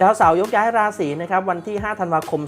ดาวเสาร์ยกย้ายราศีนะครับวันที่ 5 ธันวาคม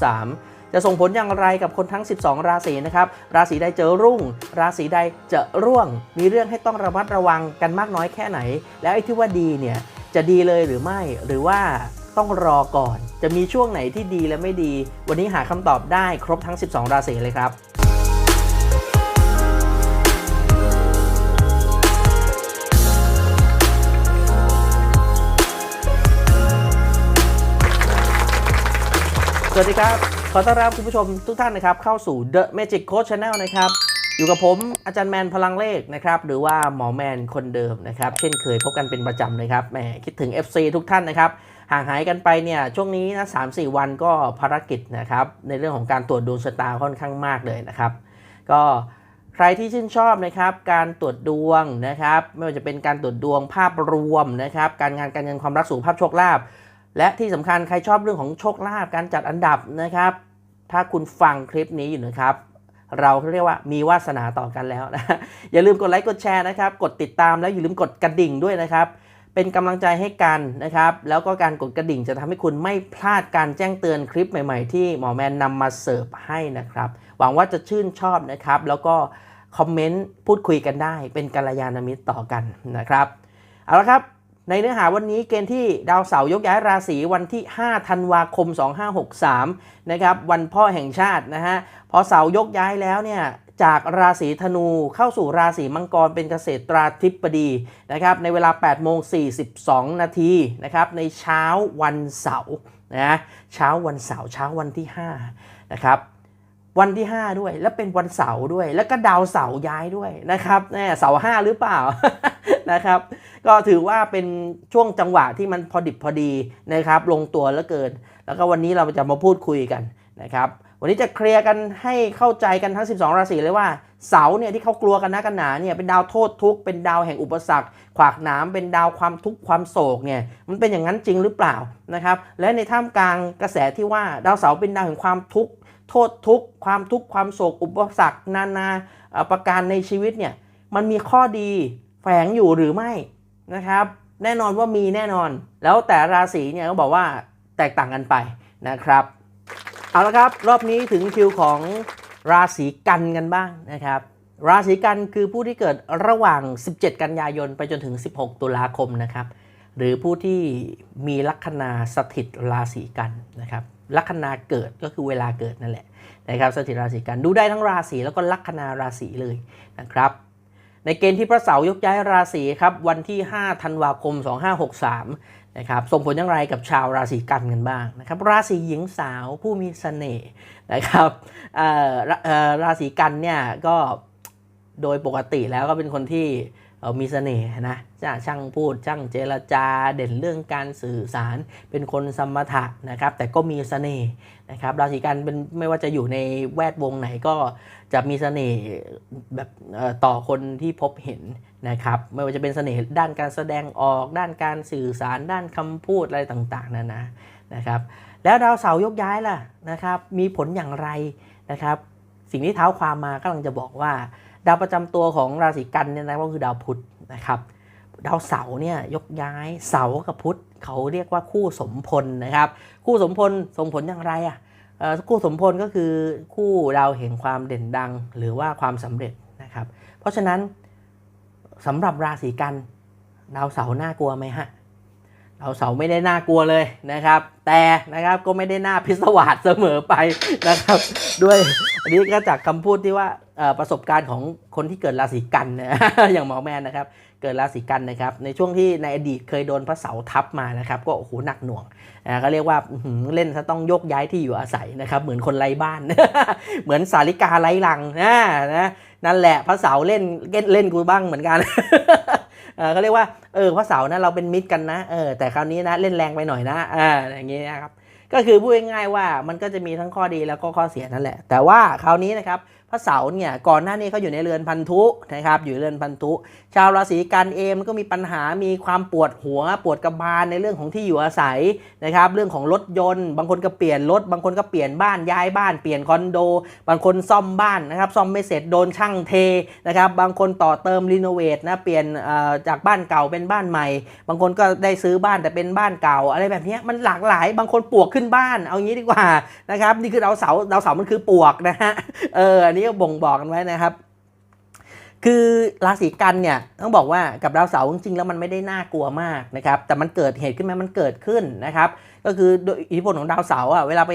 2563 จะส่งผลอย่างไรกับคนทั้ง 12 ราศีนะครับ ราศีใดเจอรุ่ง ราศีใดจะร่วง มีเรื่องให้ต้องระมัดระวังกันมากน้อยแค่ไหน แล้วไอ้ที่ว่าดีเนี่ยจะดีเลยหรือไม่ หรือว่าต้องรอก่อน จะมีช่วงไหนที่ดีและไม่ดี วันนี้หาคำตอบได้ครบทั้ง 12 ราศีเลยครับ สวัสดีครับ ขอต้อนรับคุณผู้ชมทุกท่านนะครับ เข้าสู่ The Magic Coach Channel นะครับ อยู่กับผมอาจารย์แมนพลังเลขนะครับ หรือว่าหมอแมนคนเดิมนะครับ เช่นเคยพบกันเป็นประจำนะครับแหมคิดถึง FC ทุกท่านนะครับ ห่างหายกันไปเนี่ย ช่วงนี้นะสามสี่วันก็ภารกิจนะครับ ในเรื่องของการตรวจดวงชะตาค่อนข้างมากเลยนะครับ ก็ใครที่ชื่นชอบนะครับการตรวจดวงนะครับ ไม่ว่าจะเป็นการตรวจดวงภาพรวมนะครับ การงานการเงินความรักสุขภาพโชคลาภ และที่สำคัญใครชอบเรื่องของโชคลาภการจัดอันดับนะครับ ถ้าคุณฟังคลิปนี้อยู่นะครับเราเรียกว่ามีวาสนาต่อกันแล้วนะอย่าลืมกดไลค์กดแชร์นะครับ กดติดตามแล้วอย่าลืมกดกระดิ่งด้วยนะครับ เป็นกำลังใจให้กันนะครับ แล้วก็การกดกระดิ่งจะทำให้คุณไม่พลาดการแจ้งเตือนคลิปใหม่ ๆ ที่หมอแมนนำมาเสิร์ฟให้นะครับ หวังว่าจะชื่นชอบนะครับ แล้วก็คอมเมนต์พูดคุยกันได้ เป็นกัลยาณมิตรต่อกันนะครับ เอาละครับ ในเนื้อหาวันนี้เกณฑ์ที่ดาวเสาร์ยกย้ายราศีวันที่ 5 ธันวาคม 2563 นะครับ วันพ่อแห่งชาตินะฮะ พอเสาร์ยกย้ายแล้วเนี่ยจากราศีธนูเข้าสู่ราศีมังกรเป็นเกษตราธิบดีนะครับในเวลา 8 โมง 42 นาทีนะครับในเช้าวันเสาร์นะเช้าวันเสาร์เช้าวันที่ 5 นะครับ วันที่ 5 ด้วย และเป็นวันเสาร์ด้วย แล้วก็ดาวเสาร์ย้ายด้วยนะครับแน่เสาร์ห้าหรือเปล่านะครับ ก็ถือว่าเป็นช่วงจังหวะที่มันพอดิบพอดีนะครับ ลงตัวแล้วเกิน แล้วก็วันนี้เราจะมาพูดคุยกันนะครับ วันนี้จะเคลียร์กันให้เข้าใจกันทั้ง 12 ราศีเลยว่าเสาเนี่ยที่เขากลัวกันนะกันหนาเนี่ยเป็นดาวโทษทุกข์เป็นดาวแห่งอุปสรรค ขวากหนามเป็นดาวความทุกข์ความโศกเนี่ยมันเป็นอย่างนั้นจริงหรือเปล่านะครับ และในท่ามกลางกระแสที่ว่าดาวเสาร์เป็นดาวแห่งความทุกข์ โทษทุกข์ความทุกข์ความโศกอุปสรรคนานาประการในชีวิตเนี่ยมันมีข้อดีแฝงอยู่หรือไม่นะครับ แน่นอนว่ามีแน่นอน แล้วแต่ราศีเนี่ยก็บอกว่าแตกต่างกันไปนะครับ เอาละครับรอบนี้ถึงคิวของราศีกันกันบ้างนะครับ ราศีกันคือผู้ที่เกิดระหว่าง 17 กันยายนไปจนถึง 16 ตุลาคมนะครับ หรือผู้ที่มีลัคนาสถิตราศีกันนะครับ ลัคนาเกิดก็คือเวลาเกิดนั่นแหละนะครับสถิตราศีกันดูได้ทั้งราศีแล้วก็ลัคนาราศีเลยนะครับ ในเกณฑ์ที่พระเสาร์ยกย้ายราศีครับวันที่ 5 ธันวาคม 2563นะครับส่งผลอย่างไรกับชาวราศีกันกันบ้างนะครับราศีหญิงสาวผู้มีเสน่ห์นะครับรราศีกันเนี่ยก็โดยปกติแล้วก็เป็นคนที่ เออมีเสน่ห์นะจะช่างพูดช่างเจรจาเด่นเรื่องการสื่อสาร เป็นคนสมถะนะครับ แต่ก็มีเสน่ห์นะครับราศีกันเป็นไม่ว่าจะอยู่ในแวดวงไหนก็จะมีเสน่ห์แบบต่อคนที่พบเห็นนะครับ ไม่ว่าจะเป็นเสน่ห์ด้านการแสดงออก ด้านการสื่อสาร ด้านคำพูดอะไรต่างๆนานานะครับ แล้วดาวเสาร์ยกย้ายล่ะนะครับ มีผลอย่างไรนะครับ สิ่งที่เท้าความมากำลังจะบอกว่า ดาวประจำตัวของราศีกันเนี่ยนะก็คือดาวพุธนะครับ ดาวเสาร์เนี่ยยกย้ายเสาร์กับพุธเขาเรียกว่าคู่สมพลนะครับ คู่สมพลส่งผลอย่างไรอะคู่สมพลก็คือคู่ดาวแห่งความเด่นดังหรือว่าความสำเร็จนะครับ เพราะฉะนั้นสำหรับราศีกันดาวเสาร์น่ากลัวไหมฮะ ดาวเสาร์ไม่ได้น่ากลัวเลยนะครับ แต่นะครับก็ไม่ได้น่าพิศวาสเสมอไปนะครับ ด้วยอันนี้ก็จากคำพูดที่ว่าประสบการณ์ของคนที่เกิดราศีกันนะอย่างหมอแมนนะครับ เกิดราศีกันนะครับ ในช่วงที่ในอดีตเคยโดนพระเสาทับมานะครับ ก็โอ้โหหนักหน่วงนะก็เรียกว่าเล่นซะต้องยกย้ายที่อยู่อาศัยนะครับ เหมือนคนไร้บ้าน เหมือนสาริกาไร้ลังนะนะนั่นแหละพระเสาเล่นเล่นเล่นกูบ้างเหมือนกัน เออเขาเรียกว่าเออพระเสาร์นะเราเป็นมิตรกันนะเออแต่คราวนี้นะเล่นแรงไปหน่อยนะอ่าอย่างงี้นะครับก็คือพูดง่ายๆว่ามันก็จะมีทั้งข้อดีแล้วก็ข้อเสียนั่นแหละ แต่ว่าคราวนี้นะครับ พระเสาเนี่ยก่อนหน้านี้เขาอยู่ในเรือนพันธุนะครับอยู่เรือนพันธุ ชาวราศีกันเองมันก็มีปัญหามีความปวดหัวปวดกระบาลในเรื่องของที่อยู่อาศัยนะครับเรื่องของรถยนต์ บางคนก็เปลี่ยนรถ บางคนก็เปลี่ยนบ้านย้ายบ้านเปลี่ยนคอนโด บางคนซ่อมบ้านนะครับซ่อมไม่เสร็จโดนช่างเทนะครับบางคนต่อเติมรีโนเวทนะเปลี่ยนจากบ้านเก่าเป็นบ้านใหม่ บางคนก็ได้ซื้อบ้านแต่เป็นบ้านเก่า อะไรแบบนี้มันหลากหลาย บางคนปวกขึ้นบ้านเอางี้ดีกว่านะครับนี่คือดาวเสาร์ดาวเสามันคือปวกนะฮะเอออันนี้ก็บ่งบอกกันไว้นะครับ คือราศีกันเนี่ยต้องบอกว่ากับดาวเสาร์จริงๆแล้วมันไม่ได้น่ากลัวมากนะครับ แต่มันเกิดเหตุขึ้นไหมมันเกิดขึ้นนะครับ ก็คือโดยอิทธิพลของดาวเสาร์อะเวลาไป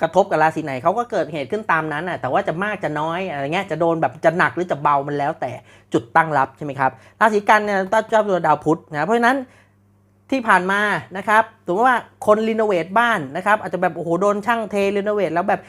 กระทบกับราศีไหนเขาก็เกิดเหตุขึ้นตามนั้นอะแต่ว่าจะมากจะน้อยอะไรเงี้ยจะโดนแบบจะหนักหรือจะเบามันแล้วแต่จุดตั้งรับใช่ไหมครับราศีกันเนี่ยต้องเจ้าตัวดาวพุธนะเพราะฉะนั้นที่ผ่านมานะครับสมมติว่าคนรีโนเวทบ้านนะครับอาจจะแบบโอ้โหโดนช่างเทรีโนเวทแล้วแบบ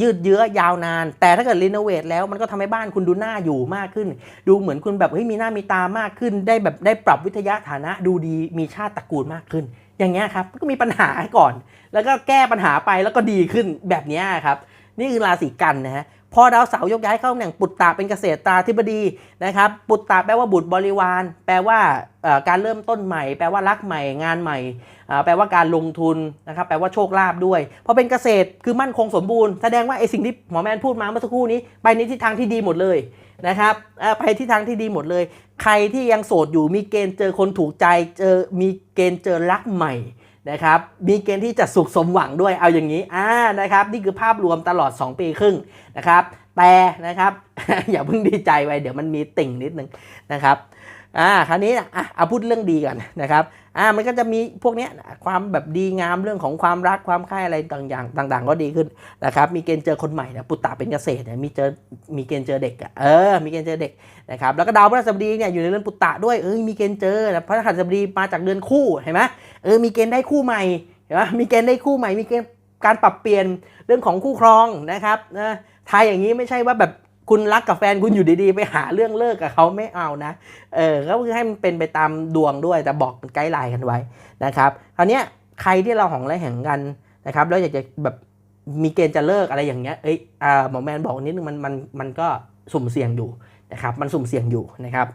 ยืดเยื้อยาวนาน แต่ถ้าเกิดรีโนเวทแล้วมันก็ทำให้บ้านคุณดูน่าอยู่มากขึ้น ดูเหมือนคุณแบบเฮ้ยมีหน้ามีตามากขึ้น ได้แบบได้ปรับวิทยาฐานะดูดีมีชาติตระกูลมากขึ้น อย่างเงี้ยครับก็มีปัญหาก่อน แล้วก็แก้ปัญหาไปแล้วก็ดีขึ้นแบบเนี้ยครับ นี่คือราศีกันนะฮะ พอดาวเสาร์ยกย้ายเข้าตำแหน่งปุตตะเป็นเกษตรตาธิบดีนะครับ ปุตตะแปลว่าบุตรบริวาร แปลว่าการเริ่มต้นใหม่ แปลว่ารักใหม่งานใหม่ แปลว่าการลงทุนนะครับ แปลว่าโชคลาภด้วย พอเป็นเกษตรคือมั่นคงสมบูรณ์ แสดงว่าไอ้สิ่งที่หมอแมนพูดมาเมื่อสักครู่นี้ไปในทิศทางที่ดีหมดเลยนะครับไปทิศทางที่ดีหมดเลย ใครที่ยังโสดอยู่มีเกณฑ์เจอคนถูกใจ เจอมีเกณฑ์เจอรักใหม่ นะครับมีเกณฑ์ที่จะสุขสมหวังด้วยเอาอย่างนี้อ่านะครับนี่คือภาพรวมตลอด 2 ปีครึ่งนะครับแต่นะครับอย่าเพิ่งดีใจไปเดี๋ยวมันมีติ่งนิดนึงนะครับ อ่าคราวนี้อะเอาพูดเรื่องดีกันนะครับอ่ามันก็จะมีพวกเนี้ยความแบบดีงามเรื่องของความรักความใคร่อะไรต่างๆต่าง ๆ ก็ดีขึ้นนะครับมีเกณฑ์เจอคนใหม่นะปุตตะเป็นเกษตรเนี่ยมีเจอมีเกณฑ์เจอเด็กอะเออมีเกณฑ์เจอเด็กนะครับแล้วก็ดาวพฤหัสบดีเนี่ยอยู่ในเรือนปุตตะด้วยเออมีเกณฑ์เจอนะพฤหัสบดีมาจากเดือนคู่เห็นไหมเออมีเกณฑ์ได้คู่ใหม่เห็นไหมมีเกณฑ์ได้คู่ใหม่มีเกณฑ์การปรับเปลี่ยนเรื่องของคู่ครองนะครับนะทายอย่างนี้ไม่ใช่ว่าแบบ คุณรักกับแฟนคุณอยู่ดีๆ ไปหาเรื่องเลิกกับเขาไม่เอานะ เออ ก็คือให้มันเป็นไปตามดวงด้วย แต่บอกไกด์ไลน์กันไว้นะครับ คราวนี้ใครที่เราหองและแห่งกันนะครับ แล้วอยากจะแบบมีเกณฑ์จะเลิกอะไรอย่างเงี้ย เอ้ยอ่าหมอแมนบอกนิดนึงมันมันมันก็สุ่มเสี่ยงอยู่นะครับ มันสุ่มเสี่ยงอยู่นะครับ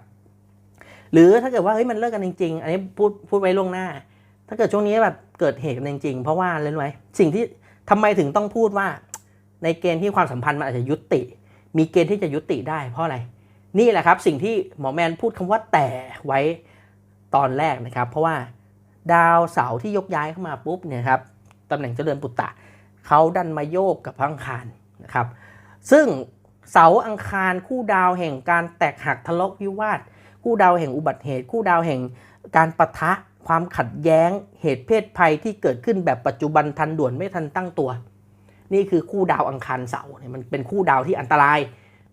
หรือถ้าเกิดว่าเฮ้ยมันเลิกกันจริง ๆ อันนี้พูดพูดไว้ล่วงหน้า ถ้าเกิดช่วงนี้แบบเกิดเหตุกันจริง ๆ เพราะว่าอะไรรู้สิ่งที่ทำไมถึงต้องพูดว่า ในเกณฑ์ที่ความสัมพันธ์มันอาจจะยุติ มีเกณฑ์ที่จะยุติได้เพราะอะไร นี่แหละครับสิ่งที่หมอแมนพูดคำว่าแต่ไว้ตอนแรกนะครับ เพราะว่าดาวเสาร์ที่ยกย้ายเข้ามาปุ๊บเนี่ยครับตำแหน่งเจริญปุตตะเขาดันมาโยกกับอังคารนะครับ ซึ่งเสาอังคารคู่ดาวแห่งการแตกหักทะเลาะวิวาท คู่ดาวแห่งอุบัติเหตุ คู่ดาวแห่งการปะทะความขัดแย้ง เหตุเพศภัยที่เกิดขึ้นแบบปัจจุบันทันด่วนไม่ทันตั้งตัว นี่คือคู่ดาวอังคารเสาร์เนี่ยมันเป็นคู่ดาวที่อันตราย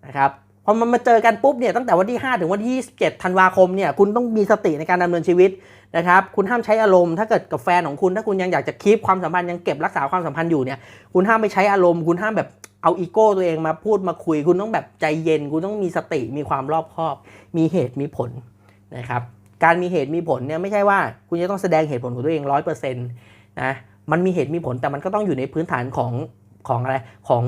นะครับพอมันมาเจอกันปุ๊บเนี่ยตั้งแต่วันที่ 5 ถึงวันที่27ธันวาคมเนี่ยคุณต้องมีสติในการดำเนินชีวิตนะครับคุณห้ามใช้อารมณ์ถ้าเกิดกับแฟนของคุณถ้าคุณยังอยากจะคีปความสัมพันธ์ยังเก็บรักษาความสัมพันธ์อยู่เนี่ยคุณห้ามไปใช้อารมณ์ คุณห้ามแบบเอาอีโก้ตัวเองมาพูดมาคุย คุณต้องแบบใจเย็น คุณต้องมีสติมีความรอบคอบ มีเหตุมีผลนะครับการมีเหตุมีผลเนี่ยไม่ใช่ว่าคุณจะต้องแสดงเหตุผลของตัวเองร้อยเปอร์เซ็นต์นะมันมีเหตุมีผลแต่มันก็ต้องอยู่ในพื้นฐานของ ของอะไรของ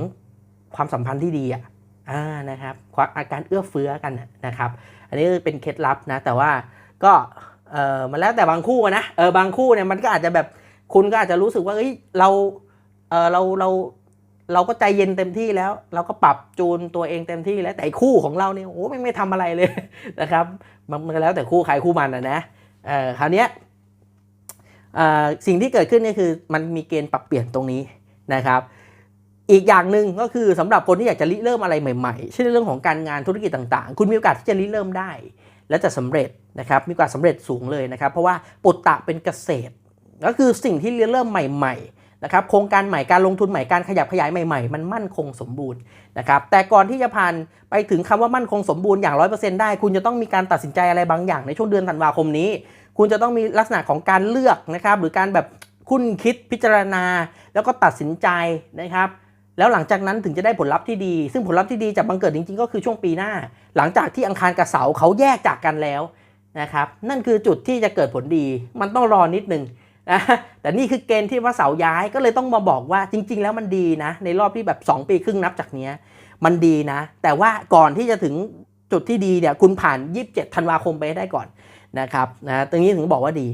ความสัมพันธ์ที่ดีอะอ่านะครับอาการเอื้อเฟื้อกันนะครับ อันนี้เป็นเคล็ดลับนะ แต่ว่าก็เออมันแล้วแต่บางคู่นะเออบางคู่เนี่ยมันก็อาจจะแบบคุณก็อาจจะรู้สึกว่าเอ้ยเราเออเราเราเราก็ใจเย็นเต็มที่แล้ว เราก็ปรับจูนตัวเองเต็มที่แล้วแต่คู่ของเราเนี่ยโอ้ไม่ไม่ทำอะไรเลยนะครับมันมันก็แล้วแต่คู่ใครคู่มันนะนะเอ่อคราวเนี้ยเอ่อสิ่งที่เกิดขึ้นก็คือมันมีเกณฑ์ปรับเปลี่ยนตรงนี้นะครับ อีกอย่างหนึ่งก็คือสำหรับคนที่อยากจะริเริ่มอะไรใหม่ๆ เช่นเรื่องของการงานธุรกิจต่างๆ คุณมีโอกาสที่จะริเริ่มได้ และจะสำเร็จนะครับ มีโอกาสสำเร็จสูงเลยนะครับ เพราะว่าปุตตะเป็นเกษตร ก็คือสิ่งที่ริเริ่มใหม่ ๆ นะครับ โครงการใหม่ การลงทุนใหม่ การขยับขยายใหม่ๆ มันมั่นคงสมบูรณ์นะครับ แต่ก่อนที่จะผ่านไปถึงคำว่ามั่นคงสมบูรณ์อย่างร้อยเปอร์เซ็นต์ได้ คุณจะต้องมีการตัดสินใจอะไรบางอย่างในช่วงเดือนธันวาคมนี้ คุณจะต้องมีลักษณะของการเลือกนะครับ หรือการแบบคุ้นคิดพิจารณา แล้วก็ตัดสินใจนะครับ แล้วหลังจากนั้นถึงจะได้ผลลัพธ์ที่ดี ซึ่งผลลัพธ์ที่ดีจะบังเกิดจริงๆ ก็คือช่วงปีหน้า หลังจากที่อังคารกับเสาเขาแยกจากกันแล้วนะครับ นั่นคือจุดที่จะเกิดผลดี มันต้องรอนิดนึงนะแต่นี่คือเกณฑ์ที่ว่าเสาย้ายก็เลยต้องมาบอกว่าจริง ๆ แล้วมันดีนะ ในรอบที่แบบ 2 ปีครึ่งนับจากเนี้ยมันดีนะ แต่ว่าก่อนที่จะถึงจุดที่ดีเนี่ยคุณผ่าน 27 ธันวาคมไปได้ก่อนนะครับนะตรงนี้ถึงบอกว่าดี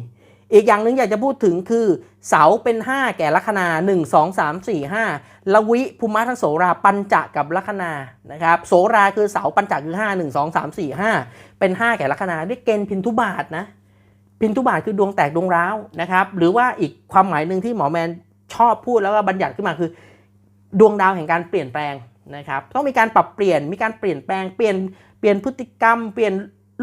อีกอย่างหนึ่งอยากจะพูดถึงคือ เสาเป็น 5 แก่ลัคนา 1 2 3 4 5ละวิภูมิทั้งโสราปัญจะกับลัคนานะครับโสราคือเสาปัญจะคือ 5 1 2 3 4 5 เป็น 5 แก่ลัคนาได้เกณฑ์พินทุบาทนะพินทุบาทคือดวงแตกดวงร้าวนะครับหรือว่าอีกความหมายหนึ่งที่หมอแมนชอบพูดแล้วก็บัญญัติขึ้นมาคือ ดวงดาวแห่งการเปลี่ยนแปลงนะครับต้องมีการปรับเปลี่ยนมีการเปลี่ยนแปลงเปลี่ยนเปลี่ยนพฤติกรรม เปลี่ยน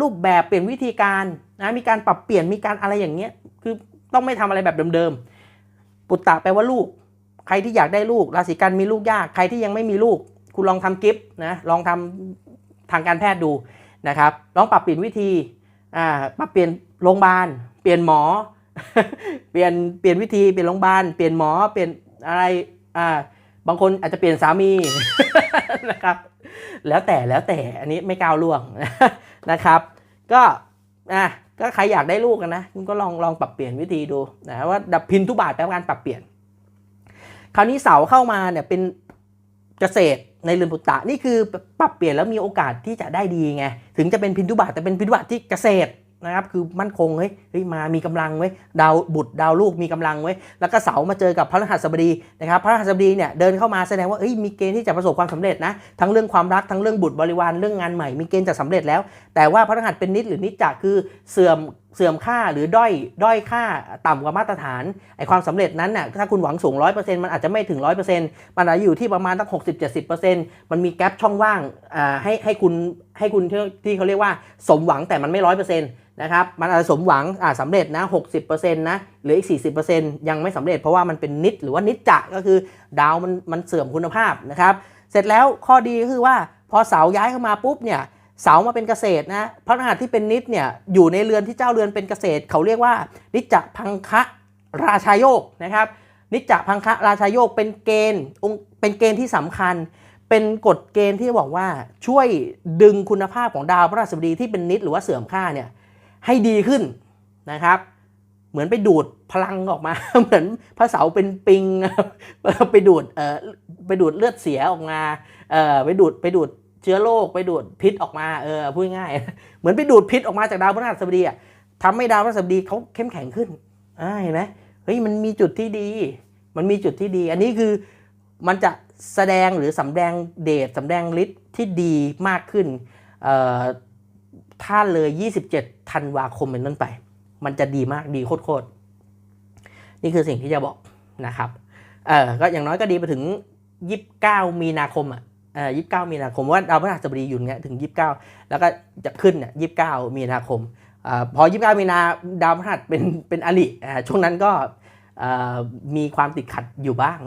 รูปแบบเปลี่ยนวิธีการนะมีการปรับเปลี่ยนมีการอะไรอย่างเงี้ย คือต้องไม่ทำอะไรแบบเดิมๆปุตตะแปลว่าลูก ใครที่อยากได้ลูกราศีกันมีลูกยาก ใครที่ยังไม่มีลูก คุณลองทำกิฟต์นะลองทำทางการแพทย์ดูนะครับ ลองปรับเปลี่ยนวิธีอ่าปรับเปลี่ยนโรงพยาบาล เปลี่ยนหมอ เปลี่ยนเปลี่ยนวิธีเปลี่ยนโรงพยาบาลเปลี่ยนหมอเปลี่ยนอะไรอ่าบางคนอาจจะเปลี่ยนสามีนะครับ แล้วแต่แล้วแต่อันนี้ไม่ก้าวล่วงนะครับ ก็อะ ก็ใครอยากได้ลูกกันนะคุณก็ลองลองปรับเปลี่ยนวิธีดูนะว่าดับพินทุบาทแปลว่าการปรับเปลี่ยน คราวนี้เสาเข้ามาเนี่ยเป็นเกษตรในเรือนปุตตะนี่คือปรับเปลี่ยนแล้วมีโอกาสที่จะได้ดีไงถึงจะเป็นพินทุบาทแต่เป็นพินทุบาทที่เกษตร นะครับคือมั่นคงเฮ้ยเฮ้ยมามีกำลังไว้ยดาวบุตรดาวลูกมีกำลังไว้ยแล้วก็เสามาเจอกับพระรหัสบดีนะครับพระรหัสบดีเนี่ยเดินเข้ามาแสดงว่าเอ้ยมีเกณฑ์ที่จะประสบความสำเร็จนะทั้งเรื่องความรักทั้งเรื่องบุตรบริวารเรื่องงานใหม่มีเกณฑ์จะสำเร็จแล้ว แต่ว่าพระรหัสเป็นนิดหรือนิจจะคือเสื่อมเสื่อมค่าหรือด้อยด้อยค่าต่ำกว่ามาตรฐานไอความสำเร็จนั้นน่ะถ้าคุณหวังสูง 100%มันอาจจะไม่ถึง 100%มันอาจจะอยู่ที่ประมาณตั้ง60-70%มันมีแกลบช่องว่างอ่าให้ให้คุณให้คุณที่ที่เขาเรียกว่าสมหวังแต่มันไม่ร้อยเปอร์เซ็นต์นะครับมันอาจจะสมหวังอ่าสำเร็จนะ60%นะหลืออีก 40%ยังไม่สำเร็จเพราะว่ามันเป็นนิดหรือว่านิจจะก็คือดาวมันมันเสื่อมคุณภาพนะครับเสร็จแล้วข้อดีก็คือว่าพอเสาย้ายเข้ามาปุ๊บเนี่ย เสามาเป็นเกษตรนะพระรหัสที่เป็นนิดเนี่ยอยู่ในเรือนที่เจ้าเรือนเป็นเกษตร เขาเรียกว่า นิจจพังคะราชาโยกนะครับนิจจพังคะราชาโยกเป็นเกณฑ์องค์เป็นเกณฑ์ที่สำคัญ เป็นกฎเกณฑ์ที่บอกว่าช่วยดึงคุณภาพของดาวพระราชบดีที่เป็นนิดหรือว่าเสื่อมค่าเนี่ยให้ดีขึ้นนะครับเหมือนไปดูดพลังออกมา เหมือนพระเสาเป็นปิง ไปดูดเอ่อไปดูดเลือดเสียออกมาเอ่อไปดูดไปดูด ชื้อโรคไปดูดพิษออกมาเออพูดง่าย เหมือนไปดูดพิษออกมาจากดาวพฤหัสบดีอะทำให้ดาวพฤหัสบดีเขาเข้มแข็งขึ้นอ่าเห็นไหมเฮ้ยมันมีจุดที่ดี มันมีจุดที่ดี อันนี้คือมันจะแสดงหรือสำแดงเดชสำแดงฤทธิ์ที่ดีมากขึ้นเอ่อถ้าเลย 27 ธันวาคมเป็นต้นไป มันจะดีมากดีโคตรๆ นี่คือสิ่งที่จะบอกนะครับ เออก็อย่างน้อยก็ดีไปถึง 29 มีนาคมอะ เออ29มีนาคมว่าดาวพฤหัสบดีอยู่เงี้ยถึง29แล้วก็จะขึ้นเนี่ย29มีนาคมอ่าพอ29มีนาดาวพฤหัสเป็นเป็นอริอ่าช่วงนั้นก็มีความติดขัดอยู่บ้าง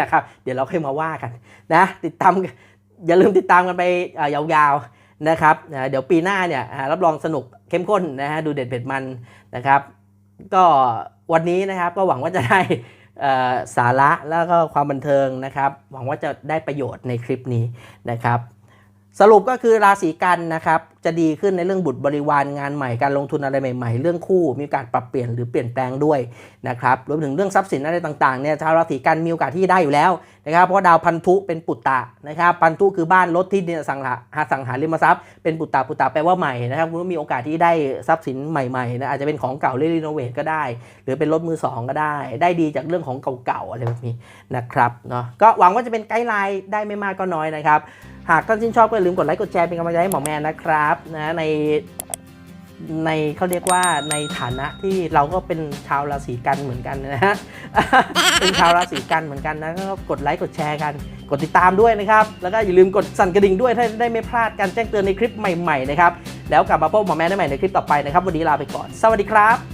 นะครับ เดี๋ยวเราค่อยมาว่ากันนะติดตามอย่าลืมติดตามกันไปยาวๆนะครับเดี๋ยวปีหน้าเนี่ยรับรองสนุกเข้มข้นนะฮะดูเด็ดเผ็ดมันนะครับ ก็วันนี้นะครับก็หวังว่าจะได้ สาระแล้วก็ความบันเทิงนะครับ หวังว่าจะได้ประโยชน์ในคลิปนี้นะครับ สรุปก็คือราศีกันนะครับ จะดีขึ้นในเรื่องบุตรบริวารงานใหม่การลงทุนอะไรใหม่ ๆ เรื่องคู่มีโอกาสปรับเปลี่ยนหรือเปลี่ยนแปลงด้วยนะครับรวมถึงเรื่องทรัพย์สินอะไรต่างๆเนี่ยชาวราศีกันมีโอกาสที่ได้อยู่แล้วนะครับเพราะดาวพันธุเป็นปุตตะนะครับพันธุคือบ้านรถที่ดินสังหาสังหาริมทรัพย์เป็นปุตตะปุตตะแปลว่าใหม่นะครับคุณก็มีโอกาสที่ได้ทรัพย์สินใหม่ๆนะอาจจะเป็นของเก่าเรีโนเวทก็ได้ หรือเป็นรถมือสองก็ได้ ได้ดีจากเรื่องของเก่าๆอะไรแบบนี้นะครับเนาะก็หวังว่าจะเป็นไกด์ไลน์ได้ไม่มากก็น้อยนะครับ หากท่านชื่นชอบก็อย่าลืมกดไลค์กดแชร์เป็นกำลังใจให้หมอแมนนะครับนะในในเขาเรียกว่าในฐานะที่เราก็เป็นชาวราศีกันเหมือนกันนะฮะเป็นชาวราศีกันเหมือนกันนะก็กดไลค์กดแชร์กัน กดติดตามด้วยนะครับ แล้วก็อย่าลืมกดสั่นกระดิ่งด้วยถ้าได้ไม่พลาดการแจ้งเตือนในคลิปใหม่ๆนะครับแล้วกลับมาพบหมอแมนได้ใหม่ในคลิปต่อไปนะครับวันนี้ลาไปก่อน สวัสดีครับ